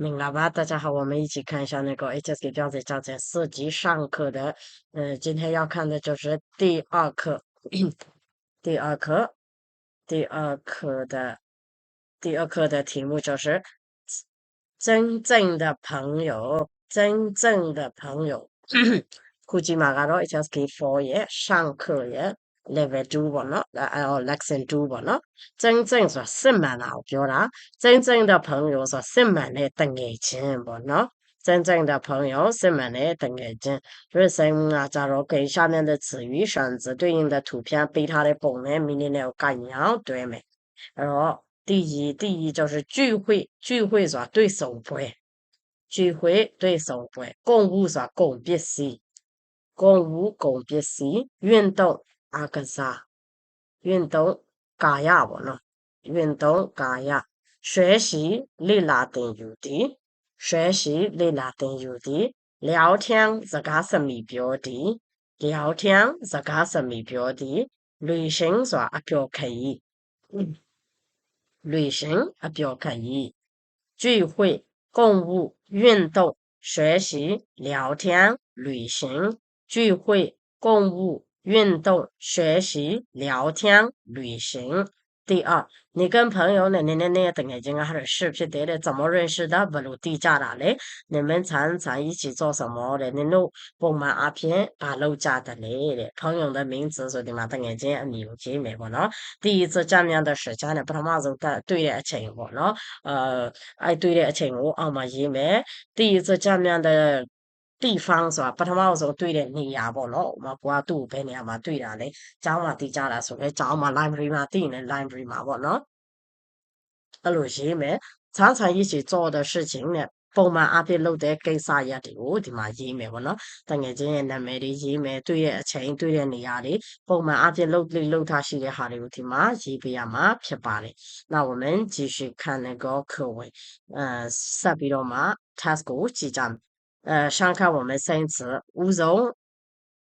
明了吧？大家好，我们一起看一下那个 HSK 教材教材四级上课的，嗯，今天要看的就是第二课，第二课，第二课的第二课的题目就是真正的朋友，真正的朋友。估计马嘎罗 HSK 佛爷，上课耶。level two 不咯，然后 lesson，真正说什么呢？我表达真正的朋友说什么呢？等爱情不咯，真正的朋友什么呢？等爱情。就是什么啊？假如跟下面的词语生字对应的图片被他的功能明令了干扰，对没？然后第一，第一就是聚会，聚会说对手会，聚会对手会，公务说公必须。公务公必须运动阿克萨，运动加压不能，运动加压，学习力拉丁有的，学习力拉丁有的，聊天自家什么标的，聊天自家什么标的，旅行算阿标可以，旅行阿标可以，聚会、购物、运动、学习、聊天、旅行、聚会、购物。运动、学习、聊天、旅行。第二，你跟朋友呢，你呢，你等眼睛啊，还有视频的嘞，怎么认识的？不如低价了嘞。你们常常一起做什么嘞？你都不买阿片，把肉加的嘞嘞。朋友的名字说的嘛，等眼睛你有记没过呢？第一次见面的时间呢，不他妈就在对的情我呢，呃，哎对的情我啊嘛也没。第一次见面的。地方ဆိုတာပထမဆုံးတွေ့တဲ့နေရာပေါ့နော်။ဥပမာကိုကသူ့ကိုဘယ်နေရာမှာတွေ့တာလဲ။ကျောင်းမှာသိကြတာဆိုလည်းကျောင်းမှာ library မှာသိရင်လည်း library မှာပေါ့နော်။အဲ့လိုရေးမယ်။常常一起做的事情နဲ့ပုံမှန်အားဖြင့်လုပ်တဲ့ကိစ္စရပ်တွေကိုဒီမှာရေးမယ်ပေါ့နော်။တငယ်ချင်းရဲ့နာမည်တွေရေးမယ်တွေ့တဲ့အချိန်တွေ့တဲ့နေရာတွေပုံမှန်အားဖြင့်လုပ်လေ့လုပ်ထားရှိတဲ့ဟာတွေကိုဒီမှာရေးပေးရမှာဖြစ်ပါတယ်။那我们继续看那个课文，呃，ဆက်ပြီးတော့မှ task ကိုကြည့်ကြမယ်။ 呃，想看我们生词，无从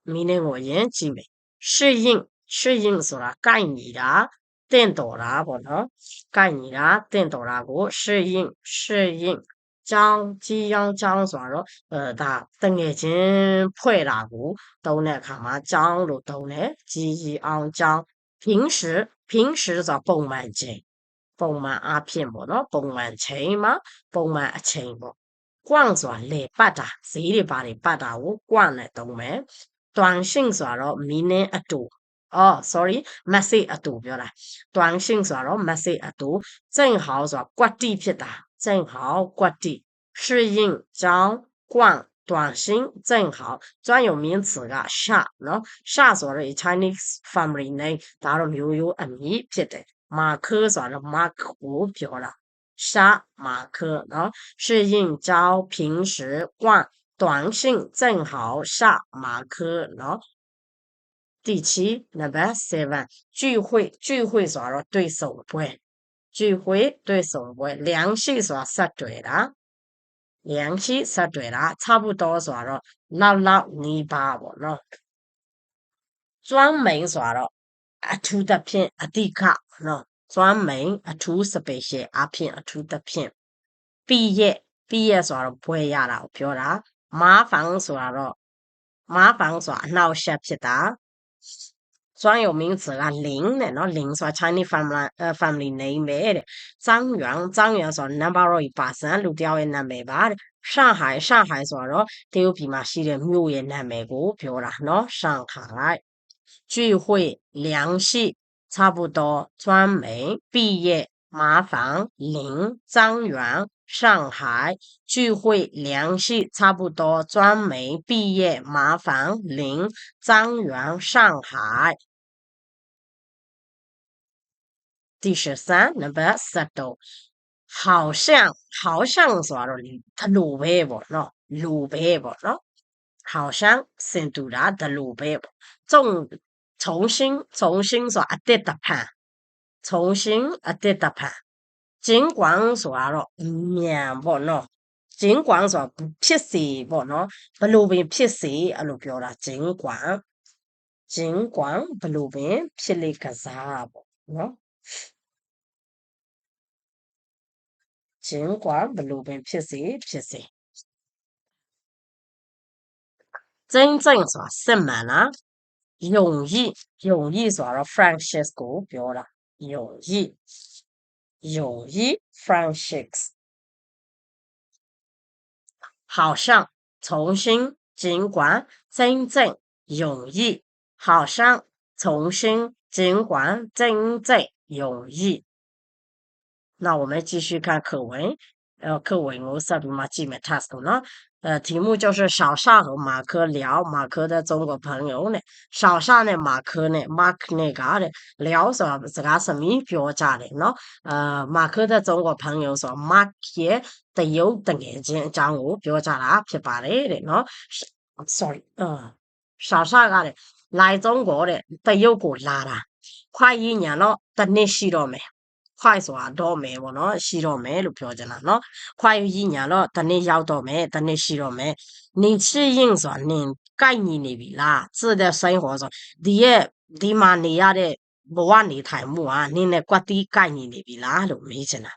明天我演几枚适应适应是啦，盖你啦，电到啦不能盖你啦，电到啦个适应适应将即将将啥咯，呃，他等眼睛配啦个都来看嘛，将路都来即将将平时平时咋蹦满钱，蹦满阿片不咯，蹦满钱嘛，蹦满钱不。 န်မှာပုံမှန်အချိန်ပေါ့逛ဆိုတာလေပတ်တာဈေးတွေပါတွေပတ်တာကို逛နဲ့သုံးမယ်短信ဆိုတာတော့ meaning အတူအော် sorry message အတူပြောတာ短信ဆိုတာတော့ message အတူ正好ဆိုတာကွက်တိဖြစ်တာ正好ကွက်တိ适应ကြောင်း逛短信正好专有名词က下နော်下ဆိုတော့ Chinese family name ဒါတော့မျိုးရိုးအမည်ဖြစ်တယ်မာ科ဆိုတာတော့ mark ကိုပြောတာ 杀马克，然后是应招平时惯短信正好杀马克，然后第七 number seven 聚会聚会耍了对手不会，聚会对手不会，联耍杀对了，联系杀对了，差不多耍了，闹闹泥巴我了，专门耍了啊，出的片啊，地卡了。 ကနော်专门အထူး special အဖြစ်အထူးသဖြင့်毕业毕业ဆိုတာတော့ဘွဲရတာကိုပြောတာ麻烦ဆိုတာတော့麻烦ဆိုတာအနှောက်အယှက်ဖြစ်တာ专有名词က零တဲ့နော်零ဆိုတာ Chinese family 呃 family name ပဲတဲ့张元张元ဆိုတာ number of person လူတယောက်ရဲ့နာမည်ပါတဲ့上海上海ဆိုတော့တရုတ်ပြည်မှာရှိတဲ့မြို့ရဲ့နာမည်ကိုပြောတာနော်上海聚会联系 差不多专门毕业麻烦林张元。上海聚会联系，差不多专门毕业，麻烦林张元上海。第十三，number 十多，好像好像啥了？他路北五咯？路北五咯？好像成多啦，他路北不？中重重新重新ဆိုတာအတစ်တစ်ဖန်重新အတစ်တစ်ဖန်尽管ဆိုတာတော့မြန်ပေါ့နော်尽管ဆိုတာဖြစ်စေပေါ့နော်ဘလို့ပင်ဖြစ်စေအဲ့လိုပြောတာ尽管尽管ဘလို့ပင်ဖြစ်လေကစားပေါ့နော် 尽管ဘလို့ပင်ဖြစ်စေဖြစ်စေ真正ဆိုတာစစ်မှန်လား 容易，容易做了 Francis 股了，容易，容易 Francis。好像重新尽管真正容易，好像重新尽管真正容易。那我们继续看课文，呃，课文我上面嘛记没 task 呢。呃，题目就是小沙和马克聊马克的中国朋友呢。小沙呢，马克呢，马克那嘎的聊说自个什么国家的喏。呃，马克的中国朋友说，马克的有的眼睛讲我表家啦，琵琶来的喏。sorry，呃，小沙嘎的来中国的都有过来啦，快一年了，等你洗澡没？ တော့မယ်။快ဆိုတာတော့မယ်ပေါ့နော်ရှိတော့မယ်လို့ပြောချင်တာနော်快一年တော့တနေ့ရောက်တော့မယ်တနေ့ရှိတော့မယ်你适应ဆိုတာနင်ကိုက်ညီနေပြီလား自的生活ဆိုဒီရဲ့ဒီမှာနေရတဲ့ဘဝနေထိုင်မှုဟာနင်းနဲ့ကွက်တီးကိုက်ညီနေပြီလားလို့မေးချင်တာ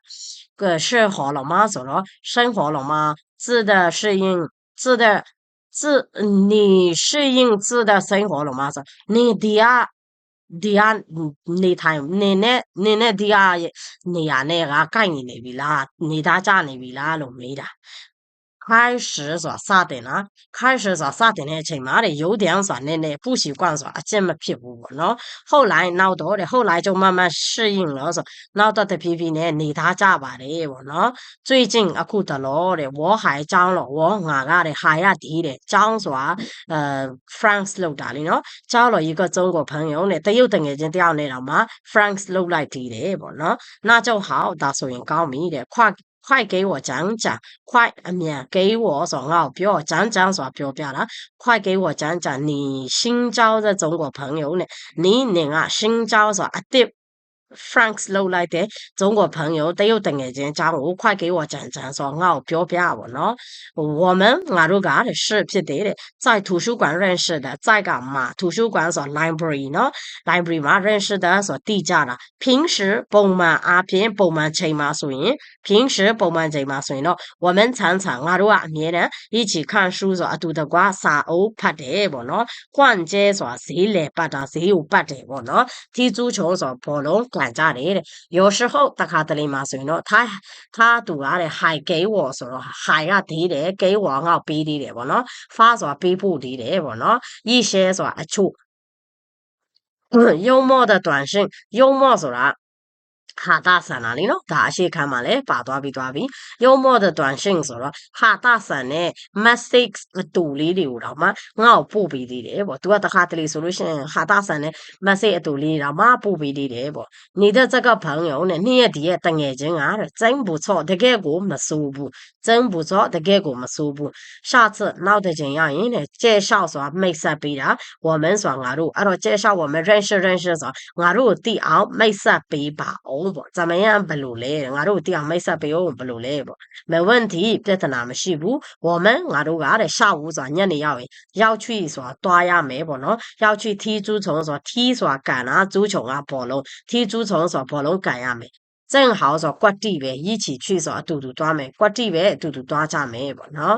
က是好了吗ဆိုတော့生活了吗自的适应自的自你适应自的生活了吗ဆို你ဒီက ဒီကနေထိုင်နေနဲ့နေနဲ့ဒီကနေရာနဲ့ကကိုက်ညီနေပြီလားနေသားကြနေပြီလားလို့မေးတာ 开始ဆိုတာစတင်တာ开始ဆိုတာစတင်တဲ့အချိန်မှာတဲ့有点ဆိုတာနည်းနည်း不习惯ဆိုတာအကျင့်မဖြစ်ဘူးပေါ့နော်后来နောက်တော့တဲ့后来就慢慢适应了ဆိုနောက်တော့တဖြည်းဖြည်းနဲ့နေသားကြပါတယ်ပေါ့နော်最近အခုတလောတဲ့我还交了我ငါကတဲ့还ရဒီတဲ့交ဆိုတာအဲ France လောက်တာလीနော်交了一个中国朋友နဲ့တရုတ်တငယ်ချင်းတယောက်နဲ့တော့မှ France လောက်လိုက်ဒီတယ်ပေါ့နော်那就好ဒါဆိုရင်ကောင်းပြီတဲ့ခွ 快给我讲讲快啊免给我说啊不要讲讲说不要不要了快给我讲讲你新交的中国朋友呢你一啊新交说啊对 Franks လောက်လိုက်တဲ့中国朋友တရုတ်တငယ်ချင်းအကြောင်းကို快给我讲讲ဆိုငါ့ကိုပြောပြပါနော်我们ငါတို့ကတဲ့是ဖြစ်တယ်တဲ့在图书馆认识的在ကမှာ图书馆ဆို library နော် library မှာ认识的ဆိုတည်ကြတာ平时ပုံမှန်အားဖြင့်ပုံမှန်ချိန်မှာဆိုရင်平时ပုံမှန်ချိန်မှာဆိုရင်တော့我们常常ငါတို့ကအမြဲတမ်း一起看书ဆိုအတူတကွစာအုပ်ဖတ်တယ်ပေါ့နော်逛街ဆိုတာဈေးလေပတ်တာဈေးကိုပတ်တယ်ပေါ့နော်踢足球ဆိုဘောလုံး ကန်ကြတယ်တဲ့有时候တခါတလေမှာဆိုရင်တော့他他တူရတဲ့ high 给我ဆိုတော့ high ကသေးတယ်给我ငါ့ပေးသေးတယ်ပေါ့နော် far ဆိုတာပေးဖို့သေးတယ်ပေါ့နော်一些ဆိုတာအချို့幽默的短信幽默ဆိုတာ ဟာတာဆန်တာလေနော်ဒါအရှိခမ်းမှာလည်းပါသွားပြီးသွားပြီရုံမော့တဲ့တွန်ရှင်းဆိုတော့ဟာတာဆန်နဲ့ mistakes အတူလေးတွေကိုတော့မှငါ့ကိုပို့ပေးသေးတယ်ပေါ့ तू ကတခါတလေဆိုလို့ရှိရင်ဟာတာဆန်နဲ့ message အတူလေးတော့မှပို့ပေးသေးတယ်ပေါ့နေတဲ့ဇက်ကဖန်ရုံနဲ့နေ့ရက်ဒီရက်တငယ်ချင်းကတဲ့ကျင်းဘူချော့တကယ်ကိုမဆိုးဘူးကျင်းဘူချော့တကယ်ကိုမဆိုးဘူးရှာချက်နောက်တဲ့ချိန်ရရင်တဲ့ကျဲလျှောက်ဆိုတာမိတ်ဆက်ပေးတာ woman ဆိုတာငါတို့အဲ့တော့ကျဲလျှောက် woman range range ဆိုတာငါတို့ကိုတိအောင်မိတ်ဆက်ပေးပါအောင်ပေါ့怎么样ဘယ်လိုလဲငါတို့တရားမိတ်ဆက်ပေးအောင်ဘယ်လိုလဲပေါ့没问题ပြဿနာမရှိဘူး我们ငါတို့ကတဲ့下午ဆိုတာညနေရောက်ရင်ရောက်去ဆိုတာတွားရမယ်ပေါ့နော်ရောက်去踢足球ဆိုတာ踢ဆိုတာကန်တာ足球ကဘောလုံး踢足球ဆိုတာဘောလုံးကန်ရမယ်正好ဆိုကွက်တိပဲ一起去ဆိုအတူတူတွားမယ်ကွက်တိပဲအတူတူတွားကြမယ်ပေါ့နော်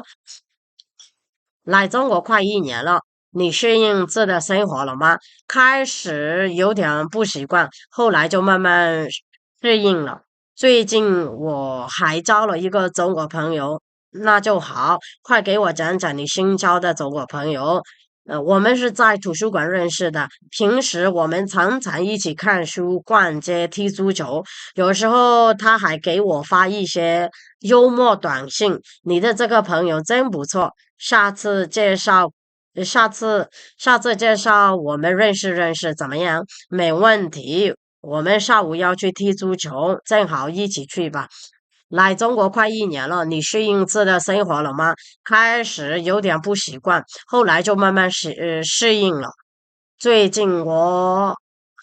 来中国快一年了你适应这的生活了吗？开始有点不习惯，后来就慢慢 适应了。最近我还交了一个中国朋友，那就好，快给我讲讲你新交的中国朋友。呃，我们是在图书馆认识的，平时我们常常一起看书、逛街、踢足球，有时候他还给我发一些幽默短信。你的这个朋友真不错，下次介绍。下次下次介绍我们认识认识怎么样？没问题。我们下午要去踢足球，正好一起去吧。来中国快一年了，你适应这的生活了吗？开始有点不习惯，后来就慢慢适适应了。最近我。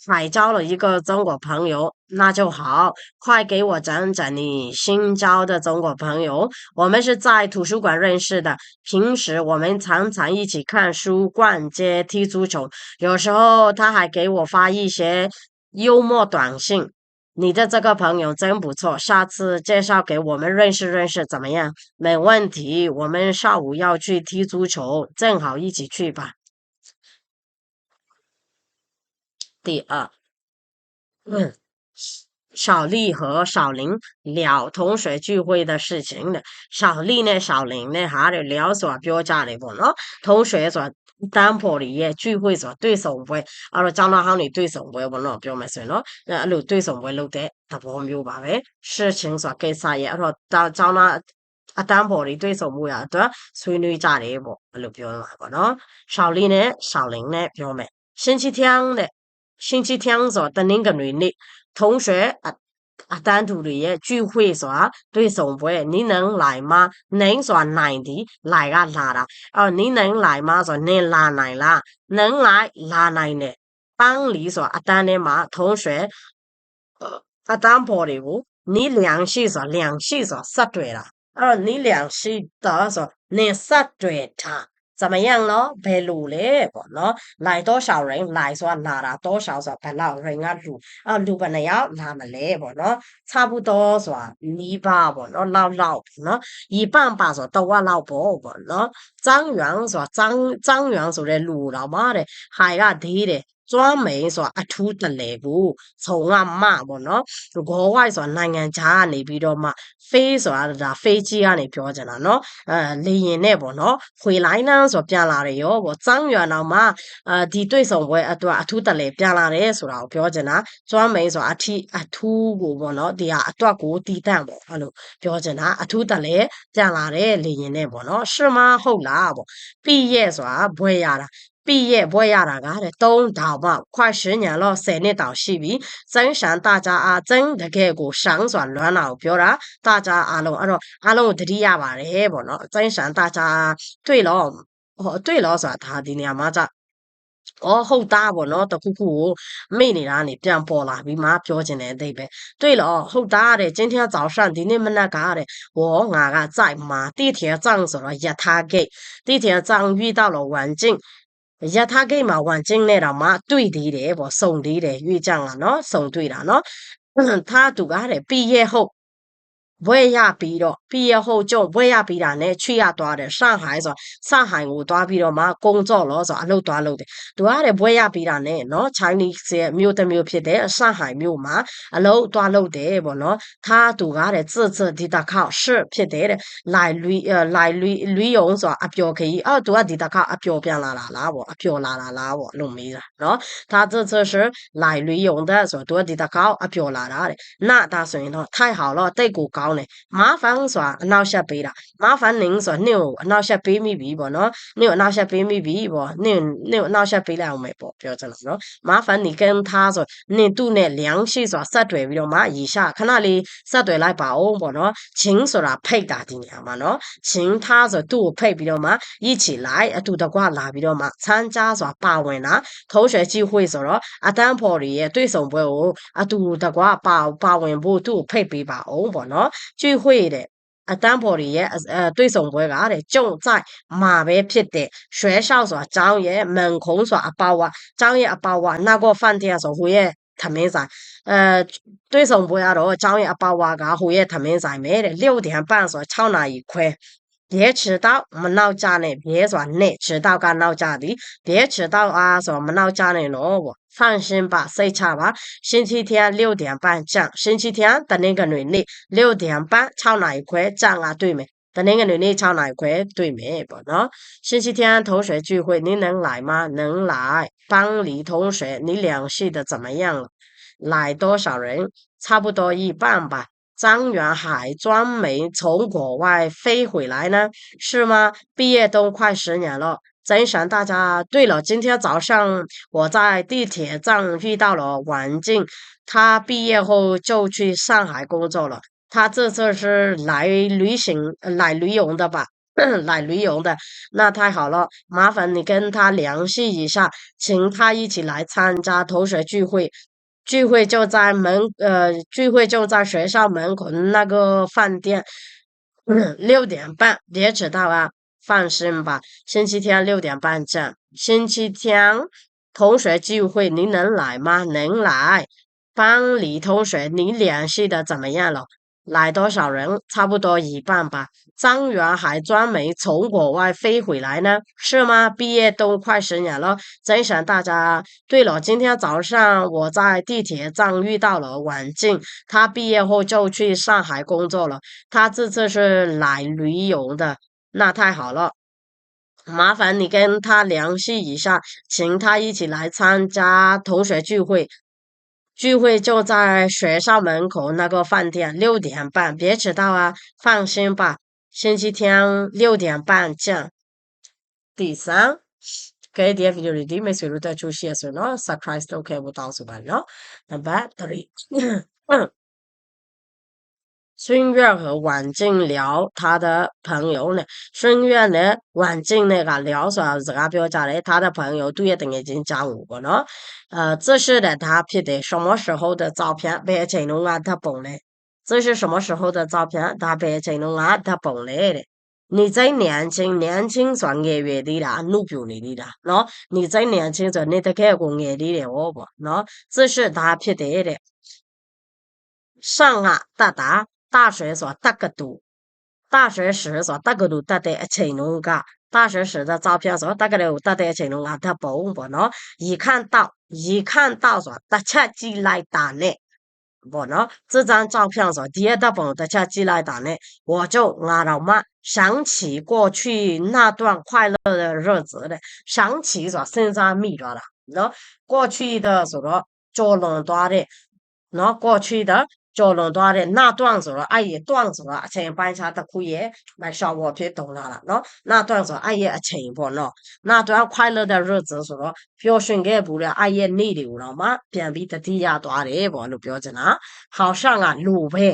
还交了一个中国朋友，那就好。快给我讲讲你新交的中国朋友。我们是在图书馆认识的，平时我们常常一起看书、逛街、踢足球。有时候他还给我发一些幽默短信。你的这个朋友真不错，下次介绍给我们认识认识怎么样？没问题，我们下午要去踢足球，正好一起去吧。第二，嗯，小丽和小林聊同学聚会的事情的。小丽呢，小林呢，喺度聊咗表家嚟喎咯。同学说 学就当铺里嘅聚会就对手会，啊，度讲到行你对手会喎咯，表咪算咯。啊，路对手会路တဲ့特别妙吧嘅事情就几晒嘢，啊，度讲讲到啊当铺里对手会啊，对ဆွေးနွေးကြတယ်ပေါ့အဲ့လိုပြောမှာပေါ့နော်။小丽呢，小林呢ပြောမယ်星期天的星期天ဆိုတနင်္ဂနွေနေ့同学啊 အတန်းတူတွေရဲ့聚会စွာတွေ့ဆုံပွဲနိနန်းလိုက်မနိုင်စွာနိုင်သည်လိုက်ကလာတာအော်နိနန်းလိုက်မဆိုနင်းလာနိုင်လားနန်းလိုက်လာနိုင်တယ်ပန်းလီဆိုအတန်းထဲမှာထုံးရွှဲအတန်းပေါ်တွေကိုနီးလျံရှိစွာလျံရှိစွာဆက်တွေ့တာအဲ့တော့နီးလျံရှိတာဆိုနင်းဆက်တွေ့တာ 怎么样咯？白路嘞，不喏，来多少人？来说拿了多少说白老人啊路啊路不那样拿么嘞不喏，差不多说泥巴不喏老老不喏，一般把说都我老婆不喏，张元说张张元说的路老妈的，海啊地的。 ကျွမ်းမိန်ဆိုတာအထူးတလဲကိုဇုံကမပေါ့နော်ဂေါ်ဝိုက်ဆိုတာနိုင်ငံခြားကနေပြီးတော့မှ face ဆိုတာဒါ face ကြီးကနေပြောချင်တာနော်အဲလေရင်နဲ့ပေါ့နော်ဖွေလိုင်းလန်းဆိုပြန်လာတယ်ရောပေါ့စောင်းရွာတော်မှာအဲဒီတွေ့ဆုံပွဲအတွက်အထူးတလဲပြန်လာတယ်ဆိုတာကိုပြောချင်တာကျွမ်းမိန်ဆိုတာအထီးအထူးကိုပေါ့နော်ဒီဟာအတွက်ကိုတည်တံ့ပေါ့အဲ့လိုပြောချင်တာအထူးတလဲပြန်လာတယ်လေရင်နဲ့ပေါ့နော်ရှမဟုတ်လားပေါ့ပြည့်ရဲ့ဆိုတာဘွဲရတာ 毕业ဘွဲ့ရတာကတဲ့3တောင်မှ快十年了10နှစ်တောင်ရှိပြီ真想大家啊真တကယ်ကို想စွာလွမ်းတာကိုပြောတာ大家အားလုံးအဲ့တော့အားလုံးကိုတတိရပါတယ်ပေါ့နော်真想大家对咯ဟော对咯ဆိုတာဒါဒီနေရာမှာじゃ哦，ဟုတ်သားပေါ့နော်တခုခုကိုမိနေတာနေပြန်ပေါ်လာပြီးမှပြောချင်တဲ့အတိတ်ပဲ对了ဟုတ်သားတဲ့今天早上ဒီနေ့မနက်ကတဲ့我ငါက在马地铁站ဆိုတော့ရထားဂိတ်地铁站遇到了环境 ရထားဂိတ်မှာဝန်ကျင်းနဲ့တော့မှတွေ့သေးတယ်ပေါ့စုံသေးတယ်ရွေးကြလားနော်စုံတွေ့တာနော်他သူကတဲ့毕业后 ဘွဲရပြီးတော့毕业后就ဘွဲရပြီးတာနဲ့去ရသွားတယ်上海ဆို上海ကိုသွားပြီးတော့မှ工作လို့ဆိုအလုပ်သွားလုပ်တယ်သူကတဲ့ဘွဲရပြီးတာနဲ့နော် Chinese ရဲ့မြို့တစ်မြို့ဖြစ်တဲ့上海မြို့မှာအလုပ်သွားလုပ်တယ်ပေါ့နော်他သူကတဲ့自自ဒီတခေါ是ဖြစ်တယ်တဲ့来旅呃来旅旅游ဆိုတာအပျော်ခရီးအော်သူကဒီတခေါအပျော်ပြန်လာတာလားပေါ့အပျော်လာတာလားပေါ့လို့မေးတာနော်他这次是来旅游的ဆိုတော့သူကဒီတခေါအပျော်လာတာတဲ့那ဒါဆိုရင်တော့太好了တိတ်ကိုကော ာကောင်းတယ်မာဖန်ဆိုတာအနောက်ရှက်ပေးတာမာဖန်နင်းဆိုတာနင့်ကိုအနောက်ရှက်ပေးမိပြီပေါ့နော်နင့်ကိုအနောက်ရှက်ပေးမိပြီပေါ့နင့်နင့်ကိုအနောက်ရှက်ပေးလိုက်အောင်ပဲပေါ့ပြောချင်တာနော်မာဖန်နီကန်သားဆိုနင့်သူ့နဲ့လျောင်းရှိဆိုတာဆက်တွယ်ပြီးတော့မှရေရှာခဏလေးဆက်တွယ်လိုက်ပါအောင်ပေါ့နော်ချင်းဆိုတာဖိတ်တာဒီနေရာမှာနော်ချင်းသားဆိုသူ့ကိုဖိတ်ပြီးတော့မှရစ်ချီလိုက်အတူတကွလာပြီးတော့မှစမ်းကြားဆိုတာပါဝင်တာထုံးရွှဲကြီးဝှေ့ဆိုတော့အတန်းဖော်တွေရဲ့တွေ့ဆုံပွဲကိုအတူတကွပါပါဝင်ဖို့သူ့ကိုဖိတ်ပေးပါအောင်ပေါ့နော်聚会的အတန်းဖော်တွေရဲ့အဲတွေ့ဆုံပွဲကတဲ့ကြုံ在မှာပဲဖြစ်တဲ့ရွှဲလျှောက်ဆိုတာကျောင်းရဲ့门口ဆိုတာအပေါဝကျောင်းရဲ့အပေါဝ那个饭店ဆိုဟိုရဲ့သမင်းဆိုင်အဲတွေ့ဆုံပွဲကတော့ကျောင်းရဲ့အပေါဝကဟိုရဲ့သမင်းဆိုင်ပဲတဲ့6点半ဆို6နာရီခွဲ 别迟到，我们老家呢，别转内，迟到干老家的，别迟到啊，说我们老家呢老，我放心吧，睡差吧，星期天六点半降，星期天等那个女的六点半抄哪一块讲啊，对没？等那个女的抄哪一块对没？不喏，星期天同学聚会，你能来吗？能来，班里同学，你联系的怎么样了？来多少人？差不多一半吧。张元海专门从国外飞回来呢，是吗？毕业都快十年了，真想大家。对了，今天早上我在地铁站遇到了王静，他毕业后就去上海工作了。他这次是来旅行、来旅游的吧？来旅游的，那太好了，麻烦你跟他联系一下，请他一起来参加同学聚会。聚会就在门，呃，聚会就在学校门口那个饭店，六点半，别迟到啊！放心吧，星期天六点半见。星期天同学聚会，您能来吗？能来。班里同学，你联系的怎么样了？来多少人？差不多一半吧。张元还专门从国外飞回来呢，是吗？毕业都快十年了，真想大家。对了，今天早上我在地铁站遇到了婉静，她毕业后就去上海工作了。她这次是来旅游的，那太好了。麻烦你跟她联系一下，请她一起来参加同学聚会。聚会就在学校门口那个饭店六点半别迟到啊放心吧星期天六点半见。第三给第二份就们是不是在休息啊所以老师啊快开到时候把你弄弄嗯。孙悦和王静聊他的朋友呢。孙悦呢，王静那个聊说自家表家嘞，他的朋友对等已经讲过了。呃，这是的他拍的什么时候的照片？别形容啊，他蹦嘞。这是什么时候的照片？他别形容啊，他蹦嘞的。你再年轻，年轻算眼月的啦，努表你的啦，喏，你再年轻就你得看过眼的了，我不，喏，这是他拍的的。上啊，大大。大学所得个读，大学时所得个读得的一切弄个，大学时的照片所得个了得的一切弄啊，他不不喏，一看到一看到说得切寄来打呢，不喏，这张照片说第一的本得切寄来打呢，我就啊老妈想起过去那段快乐的日子了，想起说身上迷着了，喏，过去的什么做垄断的，喏，过去的。 ကျော်လွန်သွားတဲ့နာတွန့်ဆိုတော့အဲ့ရဲ့တွန့်ဆိုတော့အချိန်ပိုင်းခြားတစ်ခုရဲ့မရှော်ဝေါ်ဖြစ်တုံလာတာနော်နာတွန့်ဆိုအဲ့ရဲ့အချိန်ပေါ့နော်နာတွန့် quiet တဲ့ roots ဆိုတော့ပျော်ရွှင်ခဲ့ဘူးတဲ့အဲ့ရဲ့နေ့တွေကိုတော့မှပြန်ပြီးတတိယသွားတယ်ပေါ့လို့ပြောချင်တာဟောင်ရှောင်းကလိုပဲ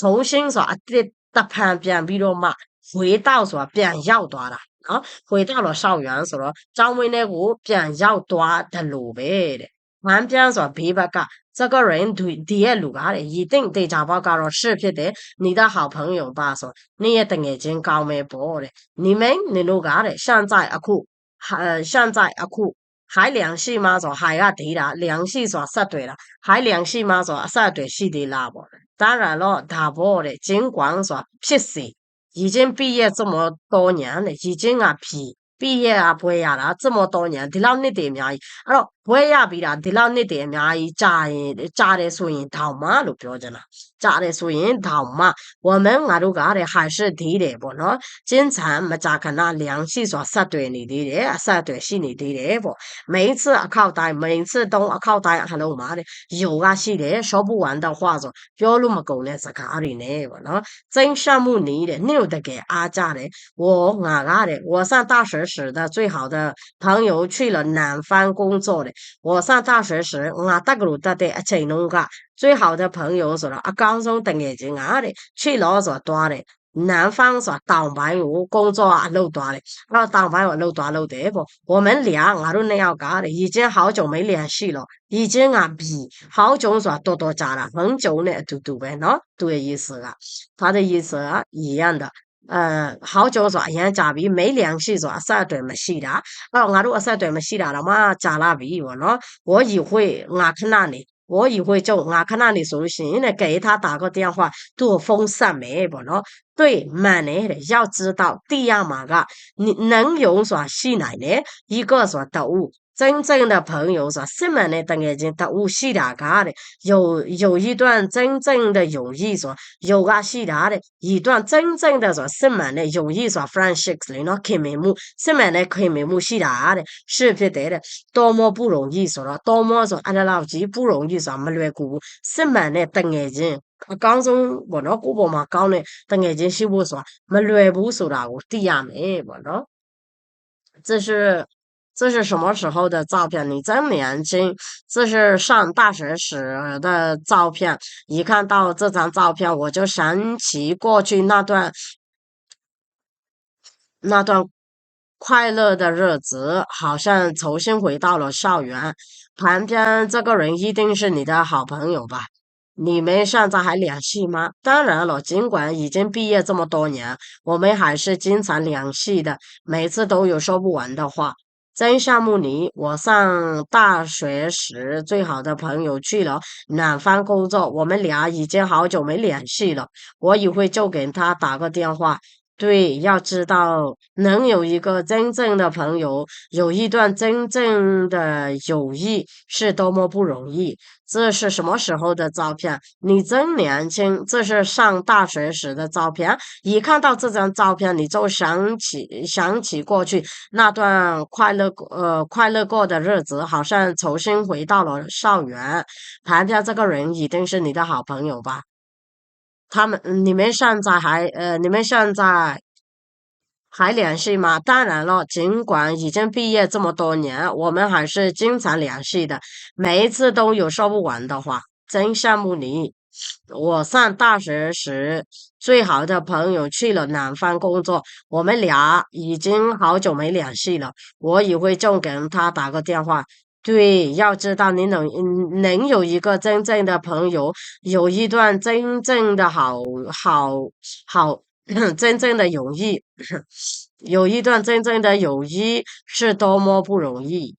重新ဆိုတာအတစ်တဖန်ပြန်ပြီးတော့မှဝေးတောက်ဆိုတာပြန်ရောက်သွားတာနော်ဝေးတောက်တော့ရှောက်ရမ်းဆိုတော့ចောင်းဝင်းထဲကိုပြန်ရောက်သွားတယ်လို့ပဲတဲ့ 的路呗的，旁边说别不干。这个人对第一路噶的，一定对家宝搞了视频的，你的好朋友吧说，你也等眼睛高没播的，你们你路噶的，现在阿酷还现在阿酷还联系吗？说还要对啦，联系说是对了，还联系吗？说是对是的啦不？当然了，大波的尽管说撇死，已经毕业这么多年了，已经啊批。 ပြည့်ရတာဘွဲရတာစမောတော့ညာဒီလောက်နှစ်တည်းအများကြီးအဲ့တော့ဘွဲရပြီးတာဒီလောက်နှစ်တည်းအများကြီးကြာရင်ကြာတယ်ဆိုရင်တောင်မှလို့ပြောချင်တာကြာတယ်ဆိုရင်တောင်မှ我们ငါတို့ကတဲ့还是သေးတယ်ပေါ့နော်经常မကြာခဏ联系ဆိုတာဆက်တွေ့နေသေးတယ်အဆက်အတွေ့ရှိနေသေးတယ်ပေါ့每一次အခောက်တိုင်း每一次都အခောက်တိုင်းအလုံးမှာတဲ့有ကရှိတယ်说不完的话ဆိုပြောလို့မကုန်တဲ့စကားတွေနဲ့ပေါ့နော်真羡慕你တဲ့နင့်တို့တကယ်အားကြတယ်我ငါကတဲ့我上大学时的最好的朋友去了南方工作的。我上大学时，我得个路得的一切弄个 最好的朋友说了，啊，高中等眼睛啊的，去了说多的。南方说当班我工作啊路多的，啊当班我路多路的不？我们俩我都那样干的，已经好久没联系了，已经啊比好久说多多加了，很久呢都都呗喏，都有意思啊，他的意思啊一样的。呃，好久说人家比没联系说三对没系的，啊，我如果三对没系的了嘛，加了比我呢，我以会我看那里， 我以会就我看那里熟悉呢，给他打个电话，多风扇没不喏，对，慢呢的要知道第二嘛个，你能用说系奶呢，一个说动物。 真正的朋友说，什么呢？等眼睛得无西大家的，有有一段真正的友谊说，有个西大的一段真正的说，什么呢？友谊说，friendships 里呢，开面目，什么呢？开面目西大的，是不得的，多么不容易说了，多么说，阿拉老几不容易说，没乱过，什么呢？等眼睛，刚从我那姑婆嘛讲呢，等眼睛是不说，没乱不说啦，我弟呀没我喏，这是。 这是什么时候的照片？你真年轻。这是上大学时的照片。一看到这张照片，我就想起过去那段那段快乐的日子，好像重新回到了校园。旁边这个人一定是你的好朋友吧？你们现在还联系吗？当然了，尽管已经毕业这么多年，我们还是经常联系的，每次都有说不完的话。真羡慕你！我上大学时最好的朋友去了南方工作，我们俩已经好久没联系了。我一会就给他打个电话。对，要知道能有一个真正的朋友，有一段真正的友谊是多么不容易。这是什么时候的照片？你真年轻，这是上大学时的照片。一看到这张照片，你就想起想起过去那段快乐呃快乐过的日子，好像重新回到了校园。旁边这个人一定是你的好朋友吧？他们你们现在还呃你们现在还联系吗？当然了，尽管已经毕业这么多年，我们还是经常联系的，每一次都有说不完的话。真羡慕你！我上大学时最好的朋友去了南方工作，我们俩已经好久没联系了。我一会就给他打个电话。对，要知道你能能有一个真正的朋友，有一段真正的好好好 真正的友谊，有一段真正的友谊是多么不容易。